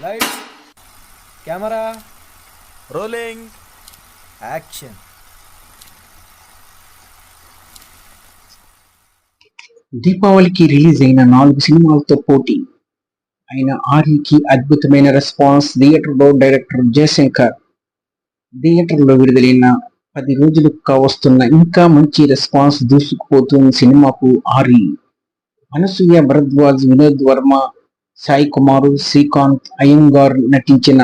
Lights camera rolling. Action. దీపావళికి release అయిన నాలుగు సినిమాలతో పోటీ. అయిన ఆర్ఈకి అద్భుతమైన రెస్పాన్స్ థియేటర్లో డైరెక్టర్ జయశంకర్. థియేటర్లో విడుదలైన పది రోజులు వస్తున్న ఇంకా మంచి రెస్పాన్స్ దూసుకుపోతున్న సినిమాకు ఆరి అనసూయ భరద్వాజ్ వినోద్ వర్మ సాయి కుమారు శ్రీకాంత్ అయ్యంగార్ నటించిన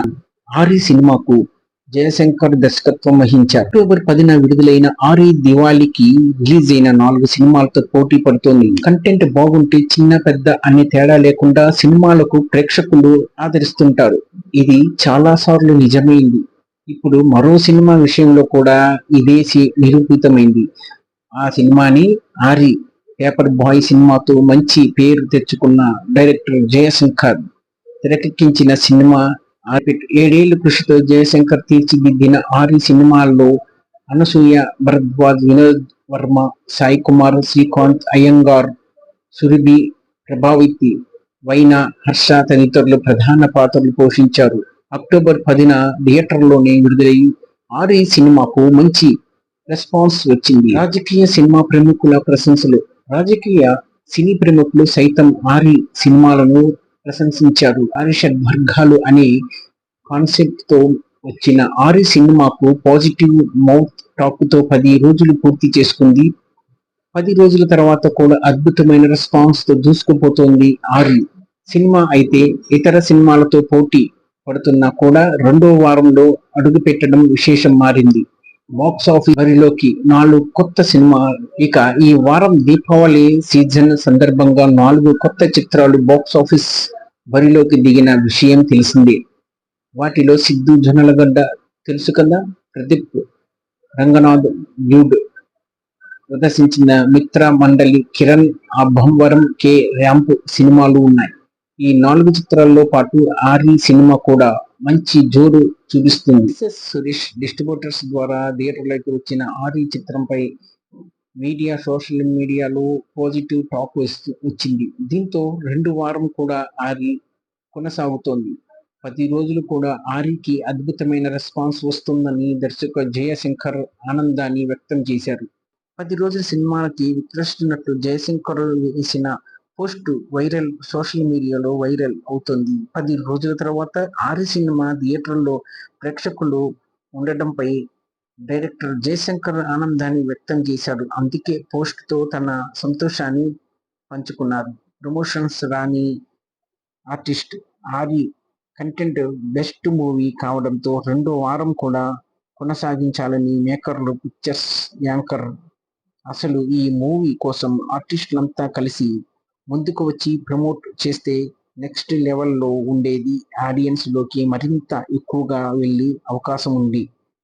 ఆరి సినిమాకు జయశంకర్ దర్శకత్వం వహించారు. అక్టోబర్ పదిన విడుదలైన ఆరి దివాళీకి రిలీజ్ అయిన నాలుగు సినిమాలతో పోటీ పడుతోంది. కంటెంట్ బాగుంటే చిన్న పెద్ద అనే తేడా లేకుండా సినిమాలకు ప్రేక్షకులు ఆదరిస్తుంటారు. ఇది చాలా సార్లు నిజమైంది. ఇప్పుడు మరో సినిమా విషయంలో కూడా ఇదే నిరూపితమైంది. ఆ సినిమాని ఆరి పేపర్ బాయ్ సినిమాతో మంచి పేరు తెచ్చుకున్న డైరెక్టర్ జయశంకర్. తెరకెక్కించిన సినిమా ఆర్బిట్ ఏడేళ్ళ కృషితో జయశంకర్ తీర్చిదిద్దిన ఆరి సినిమాల్లో అనసూయ భరద్వాజ్ వినోద్ వర్మ సాయి కుమార్ శ్రీకాంత్ అయ్యంగార్ సురభి ప్రభావితి వైన హర్ష తదితరులు ప్రధాన పాత్రలు పోషించారు. అక్టోబర్ పదిన థియేటర్లోనే విడుదలై ఆరి సినిమాకు మంచి రెస్పాన్స్ వచ్చింది. రాజకీయ సినిమా ప్రముఖుల ప్రశంసలు. రాజకీయ సినీ ప్రముఖులు సైతం ఆరి సినిమాలను ప్రశంసించారు. ఆరిషడ్ వర్గాలు అనే కాన్సెప్ట్తో వచ్చిన ఆరి సినిమాకు పాజిటివ్ మౌత్ టాక్తో పది రోజులు పూర్తి చేసుకుంది. పది రోజుల తర్వాత కూడా అద్భుతమైన రెస్పాన్స్తో దూసుకుపోతోంది ఆరి. సినిమా అయితే ఇతర సినిమాలతో పోటీ పడుతున్నా కూడా రెండో వారంలో అడుగు పెట్టడం విశేషం మారింది. బాక్స్ ఆఫీస్ బరిలోకి నాలుగు కొత్త సినిమా. ఇక ఈ వారం దీపావళి సీజన్ సందర్భంగా నాలుగు కొత్త చిత్రాలు బాక్స్ ఆఫీస్ బరిలోకి దిగిన విషయం తెలిసిందే. వాటిలో సిద్ధు జనలగడ్డ తెలుసు కదా? ప్రదీప్ రంగనాథ్ డ్యూడ్ ప్రదర్శించిన మిత్ర మండలి కిరణ్ అభంవరం కే ర్యాంప్ సినిమాలు ఉన్నాయి. ఈ నాలుగు చిత్రాల్లో పాటు ఆర్ఈ సినిమా కూడా మంచి జోరు చూపిస్తుంది. సురేష్ డిస్ట్రిబ్యూటర్స్ ద్వారా థియేటర్లోకి వచ్చిన ఆరి చిత్రంపై మీడియా సోషల్ మీడియాలో పాజిటివ్ టాక్ వస్తు- వచ్చింది. దీంతో రెండు వారం కూడా ఆరి కొనసాగుతోంది. పది రోజులు కూడా ఆరికి అద్భుతమైన రెస్పాన్స్ వస్తుందని దర్శక జయశంకర్ ఆనందాన్ని వ్యక్తం చేశారు. పది రోజుల సినిమాలకి విక్రమిస్తున్నట్లు జయశంకర్ వేసిన పోస్ట్ వైరల్ సోషల్ మీడియాలో వైరల్ అవుతుంది. పది రోజుల తర్వాత ఆరి సినిమా థియేటర్లో ప్రేక్షకులు ఉండటంపై డైరెక్టర్ జయశంకర్ ఆనందాన్ని వ్యక్తం చేశాడు. అందుకే పోస్ట్తో తన సంతోషాన్ని పంచుకున్నారు. ప్రమోషన్స్ రాని ఆర్టిస్ట్ ఆరి కంటెంట్ బెస్ట్ మూవీ కావడంతో రెండో వారం కూడా కొనసాగించాలని మేకర్లు పిక్చర్స్ యాంకర్ అసలు ఈ మూవీ కోసం ఆర్టిస్టులంతా కలిసి ముందుకు వచ్చి ప్రమోట్ చేస్తే నెక్స్ట్ లెవెల్లో ఉండేది ఆడియన్స్లోకి మరింత ఎక్కువగా వెళ్ళి అవకాశం ఉంది.